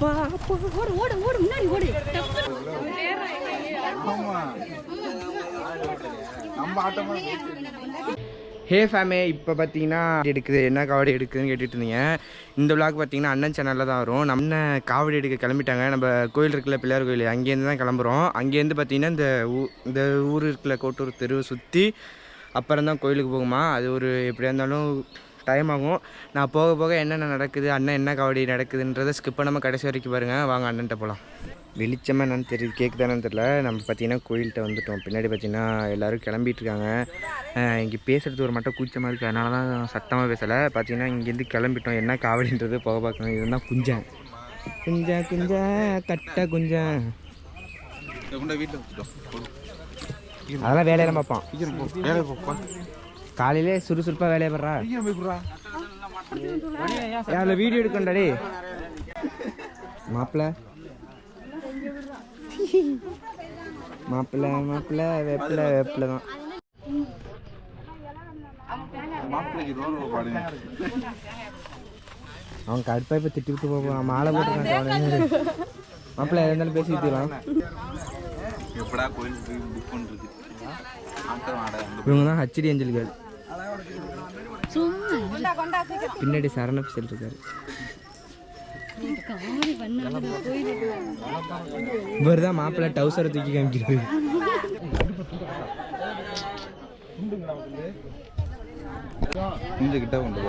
அப்பா அப்பா ஓடு ஓடு ஓடு முன்னாடி ஓடு. ஹே ஃபேமே இப்போ பார்த்தீங்கன்னா எடுக்குது. என்ன காவடி எடுக்குதுன்னு கேட்டுட்டு இருந்தீங்க. இந்த விளாக் பார்த்தீங்கன்னா அண்ணன் சேனலில் தான் வரும். நம்ம காவடி எடுக்க கிளம்பிட்டாங்க. நம்ம கோயில் இருக்குல்ல பிள்ளையார் கோயில். அங்கேருந்து தான் கிளம்புறோம். அங்கேருந்து பார்த்தீங்கன்னா இந்த ஊ இந்த ஊர் இருக்குல்ல கோட்டூர் தெருவை சுற்றி அப்புறம் தான் கோயிலுக்கு போகுமா. அது ஒரு எப்படியா இருந்தாலும் டைம் ஆகும். நான் போக போக என்னென்ன நடக்குது அண்ணன் என்ன காவடி நடக்குதுன்றதை ஸ்கிப் பண்ணாமல் கடைசி வரைக்கும் பாருங்கள் வாங்க அண்ணன்ட்ட போகலாம் வெளிச்சமாக என்னன்னு தெரியுது கேட்குதானு தெரில நம்ம பார்த்தீங்கன்னா கோயில்கிட்ட வந்துட்டோம். பின்னாடி பார்த்தீங்கன்னா எல்லோரும் கிளம்பிட்டு இருக்காங்க. அஹ் இங்கே பேசுகிறது ஒரு மட்டும் கூச்சமாக இருக்குது அதனால தான் சத்தமாக பேசலை. பார்த்தீங்கன்னா இங்கேருந்து கிளம்பிட்டோம். என்ன காவடின்றது போக பார்க்கணும். இதுதான் குஞ்சன். குஞ்சா குஞ்சா கட்ட குஞ்சன் அதெல்லாம் வேலையெல்லாம் பார்ப்பான். காலையிலே சுறுசுறுப்பாக வேலையை படுறா அதில் வீடியோ எடுக்கண்டாடி மாப்பிள்ள மாப்பிள்ள மாப்பிள்ள வேப்பில வேப்பில தான். அவன் கடுப்பா இப்போ திட்டி விட்டு போவான் மாலை போட்டுருக்கான் மாப்பிள்ள எதா இருந்தாலும் பேசி விட்டுலாம் எப்படா புக் இவங்க தான் ஹச்டி ஏஞ்சல் கேர்ள் பின்னாடி சரண பிசல் இருக்காரு. இவர் தான் மாப்பிள்ளை டவுசரை தூக்கி காமிக்கிறது. கொஞ்ச கிட்ட கொண்டு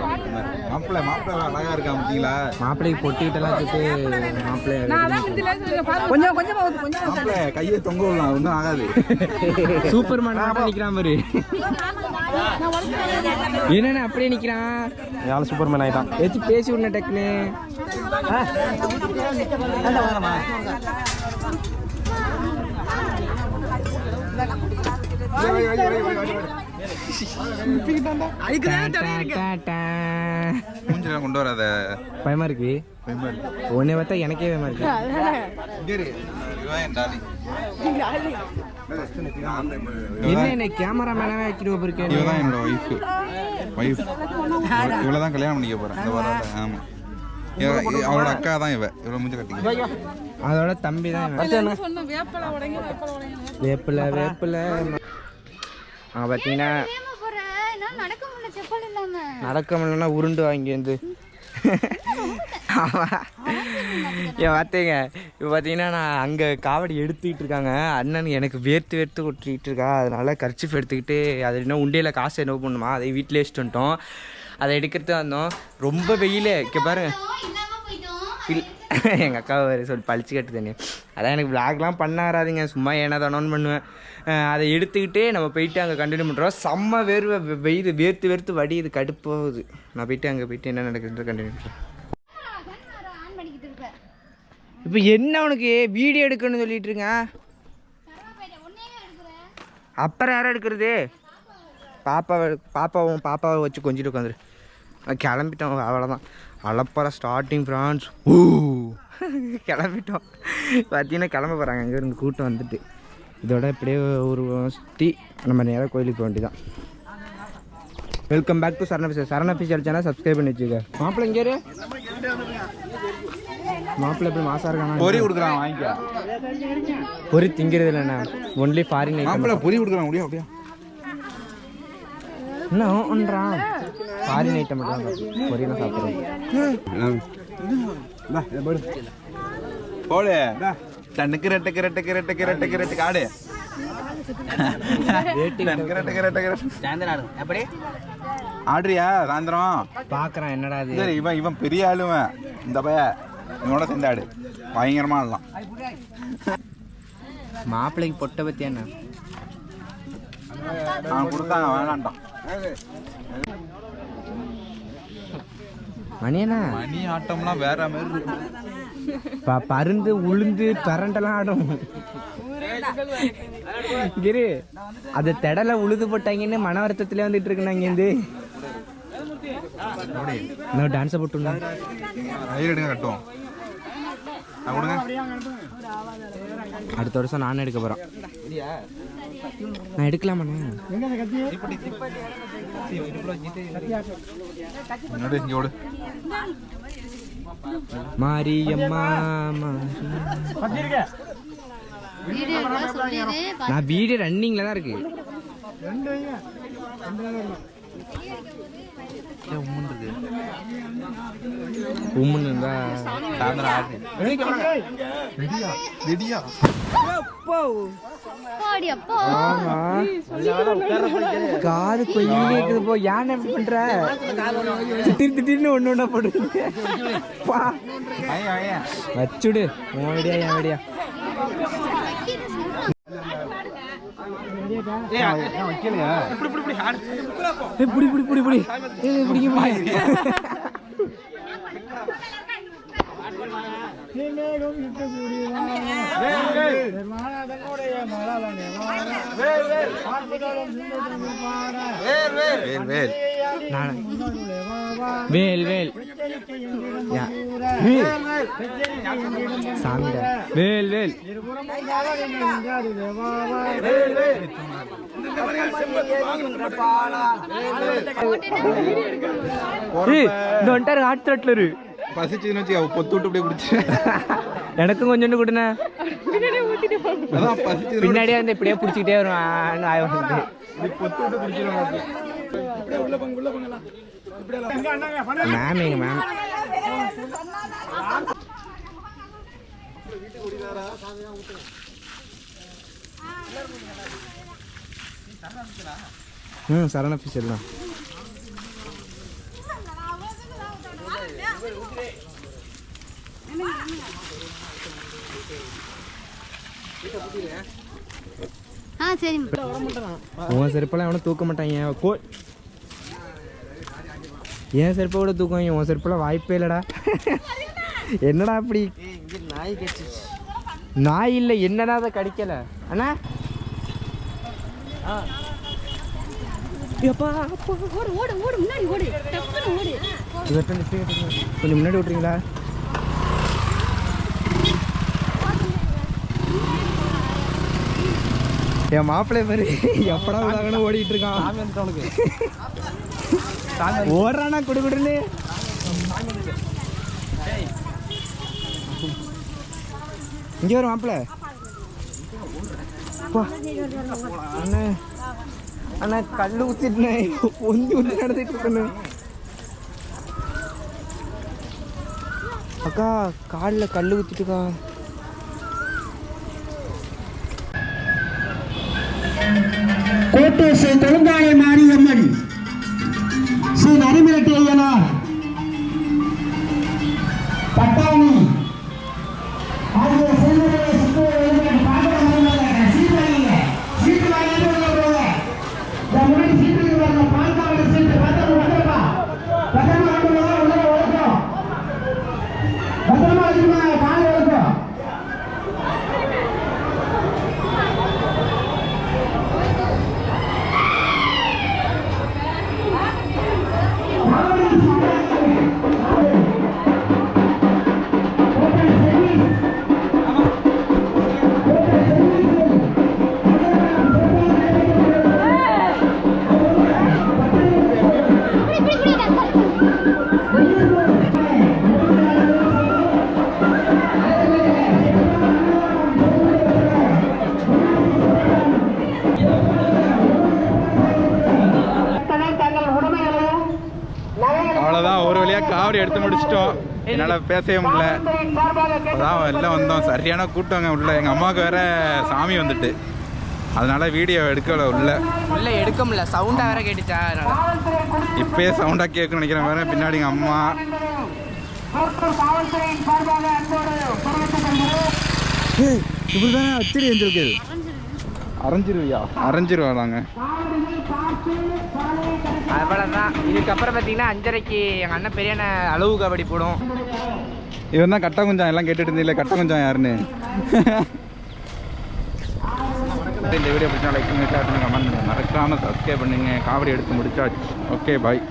மாப்பிள்ளை மாப்பிள்ளை அழகா இருக்கா பார்த்தீங்களா? மாப்பிள்ளைக்கு பொட்டிக்கிட்டலாம் தூக்கி மாப்பிள்ளை கொஞ்சம் கொஞ்சம் கொஞ்சம். மாப்பிள்ளை கையை தொங்க விடலாம் ஒன்றும் ஆகாது. சூப்பர் மேன் நிக்கிறான் பாரு. என்னண்ணே அப்படியே நிக்கிறான்? யாரும் சூப்பர் மேன் ஆகிட்டான் ஏச்சு பேசி விடணும் டக்குன்னு? டா, டா. மூஞ்செல்லாம் கொண்டு வராத. பயமா இருக்கு. உன்னை பார்த்தா எனக்கே பயமா இருக்கு. என்ன என்ன கேமரா மேனவே வைக்கிட்டு போயிருக்கேன் இவ தான் என்னோட ஒய்ஃபு ஒய்ஃப் இவளை தான் கல்யாணம் பண்ணிக்க போகிறேன் இந்த வராத ஆமாம் அவளோட அக்கா தான் இவ. இவளை மூஞ்ச கட்டிக்க அதோட தம்பி தான் வேப்பில வேப்பில. ஆ பார்த்தீங்கன்னா நடக்க முடியலன்னா உருண்டு வாங்கி வந்து. என் பார்த்தீங்க இப்போ பார்த்தீங்கன்னா நான் அங்கே காவடி எடுத்துக்கிட்டு இருக்காங்க. அண்ணன் எனக்கு வேர்த்து வேர்த்து கொட்டிக்கிட்டு இருக்கா. அதனால கர்ச்சிஃப் எடுத்துக்கிட்டு அது இன்னும் உண்டியில் காசு என்ன பண்ணுமா? அதை வீட்டிலே வச்சுட்டு வந்துட்டோம். அதை எடுக்கிறது வந்தோம். ரொம்ப வெயில் இங்கே பாருங்க. எங்கள் அக்கா வேறு சொல்லி பழிச்சு கட்டுதுன்னு. அதான் எனக்கு விளாக்லாம் பண்ணாராதிங்க சும்மா ஏனா பண்ணுவேன். அதை எடுத்துக்கிட்டே நம்ம போயிட்டு அங்கே கண்டினியூ பண்ணுறோம் செம்ம வேர்வை வெயிறு வேர்த்து வேர்த்து வடி இது கடுப்போகுது. நான் போயிட்டு அங்கே போயிட்டு என்ன நடக்குதுன்ற கண்டினியூ பண்ணுறேன் இப்போ என்ன உனக்கு வீடியோ எடுக்கணும்னு சொல்லிட்டு இருக்கேன் அப்புறம் யாரும் எடுக்கிறது? பாப்பாவை பாப்பாவும் பாப்பாவை வச்சு கொஞ்சிட்டு உட்காந்துரு கிளம்பிட்டோம் அவ்வளோதான் அலப்பற ஸ்டார்டிங் ஃப்ரான்ஸ் ஊ. கிளம்பிட்டோம். பார்த்தீங்கன்னா கிளம்ப போகிறாங்க அங்கே இருந்து கூட்டம் வந்துட்டு. இதோட இப்படியே ஒரு சுற்றி நம்ம நேராக கோயிலுக்கு போக வேண்டியதான் welcome back to Sarana பிசர் Sarana பிசர் channel subscribe பண்ணி வச்சுக்க. மாப்பிள்ளை இங்கே. மாப்பிள்ளை எப்படி மாசா இருக்கானா? பொறி கொடுக்குறான் வாங்கிக்க. பொறி திங்கிறது இல்லைண்ணா ஒன்லி ஃபாரின் மாப்பிள்ளை பொறி கொடுக்குறான் முடியும் அப்படியா. என்ன ஒன்றான் ஃபாரின் ஐட்டம் மட்டும் தான் பொரியெல்லாம் சாப்பிட்றோம் போடு டன்னுக்கு ரெட்டுக்கு ரெட்டுக்கு ரெட்டுக்கு ரெட்டுக்கு ரெட்டுக்கு ஆடு. ஆடுறியா? சாயந்தரம். பார்க்குறான் என்னடா இது? சரி இவன் இவன் பெரிய ஆளுவன். இந்த பைய இவனோட சேர்ந்து ஆடு. பயங்கரமா ஆடலாம். மாப்பிள்ளைக்கு பொட்டை பற்றி என்ன? அவன் கொடுத்தாங்க வேணான்ட்டான். மணியண்ணா. மணி ஆட்டம்லாம் வேற மாதிரி இருக்கும். ப பருந்து உளுந்து பரண்டெல்லாம் ஆடும். கிரு அது திடல உழுது போட்டாங்கன்னு மன வருத்தத்திலே வந்துட்டு இருக்குண்ணா இங்கேருந்து டான்ஸை எடுங்க கட்டுவோம். கொடுங்க. அடுத்த வருஷம் நானும் எடுக்க போகிறேன் நான் எடுக்கலாமாண்ணா மாரியம்மா நான் வீடு ரன்னிங்ல தான் இருக்கு. உம்முன்னு இருந்தா போடி அப்போ. காது கொய்ய கேக்குது போ. யானை எப்படி பண்ற? திடீர் திடீர்னு ஒண்ணு ஒண்ணா போடுறீங்க பா. வச்சுடு. உன் விடியா என் விடியா புடி புடி புடி புடி பிடிக்க முடியாது வேல் வேல் நான் வேல் வேல். யா. வேல். வேல் வேல். ஏய், இந்த வந்துட்டாரு ஹாட் த்ரெட்லரு பசிச்சுன்னு வச்சு பொத்து விட்டு அப்படியே குடிச்சு. எனக்கும் கொஞ்சோண்டு கொடுண்ணே. பின்னாடியே வந்து இப்படியே பிடிச்சிக்கிட்டே வரும் ஆன்னு ஆய் வந்து மேம் எங்க மேம் ம் சரண ஃபிஷர் தான். ஆ சரி. உன் செருப்பெல்லாம் எவனும் தூக்க மாட்டாங்க கோ என் செருப்பை கூட தூக்குவாங்க உன் செருப்பெல்லாம் வாய்ப்பே இல்லடா. என்னடா அப்படி? நாய் இல்லை என்னடா அதை கடிக்கல? அண்ணா. எப்பா ஓடு ஓடு ஓடு முன்னாடி ஓடு டப்புன்னு ஓடு இவர்கிட்ட நிறுத்தி விட்டுருங்க. கொஞ்சம் முன்னாடி விட்றீங்களா என் மாப்பிள்ளை பாரு. எப்படா விடாங்கன்னு ஓடிட்டு இருக்கான். ஓடுறானா குடு குடுன்னு இங்க வரும் மாப்பிள்ளை. அண்ணா அண்ணா கல் ஊத்திட்டு ஒந்தி ஒந்தி நடந்துட்டு இருக்கணும். அக்கா காலில் கல் ஊத்திட்டுக்கா. கோட்டை ஸ்ரீ காவடி எடுத்து முடிச்சிட்டோம். என்னால் பேசவே முடியல. அதான் எல்லாம் வந்தோம். சரியான கூட்டங்க உள்ள. எங்கள் அம்மாவுக்கு வேற சாமி வந்துட்டு. அதனால வீடியோ எடுக்கல உள்ள. உள்ள எடுக்க முடியல. சவுண்டா வேற கேட்டுச்சா? இப்பயே சவுண்டாக கேட்கணும்னு நினைக்கிறேன். வேற பின்னாடி எங்கள் அம்மா. காவல்துறையின் சார்பாக அன்போடு தெரிவித்துக் கொள்கிறேன் இப்படி தானே அச்சடி எழுந்திருக்கு அரைஞ்சிருவியா? அரைஞ்சிருவாளாங்க. அவ்வளோதான் இதுக்கப்புறம் பார்த்தீங்கன்னா அஞ்சரைக்கு எங்கள் அண்ணன் பெரிய அளவு கபடி போடும். இவன் தான் கட்ட குஞ்சம் எல்லாம் கேட்டுட்டு இருந்தீங்களே கட்ட குஞ்சம் யாருன்னு? இந்த வீடியோ பிடிச்சா லைக் பண்ணி ஷேர் கமெண்ட் பண்ணுங்க. மறக்காம சப்ஸ்கிரைப் பண்ணுங்க. காவடி எடுத்து முடிச்சாச்சு. Okay bye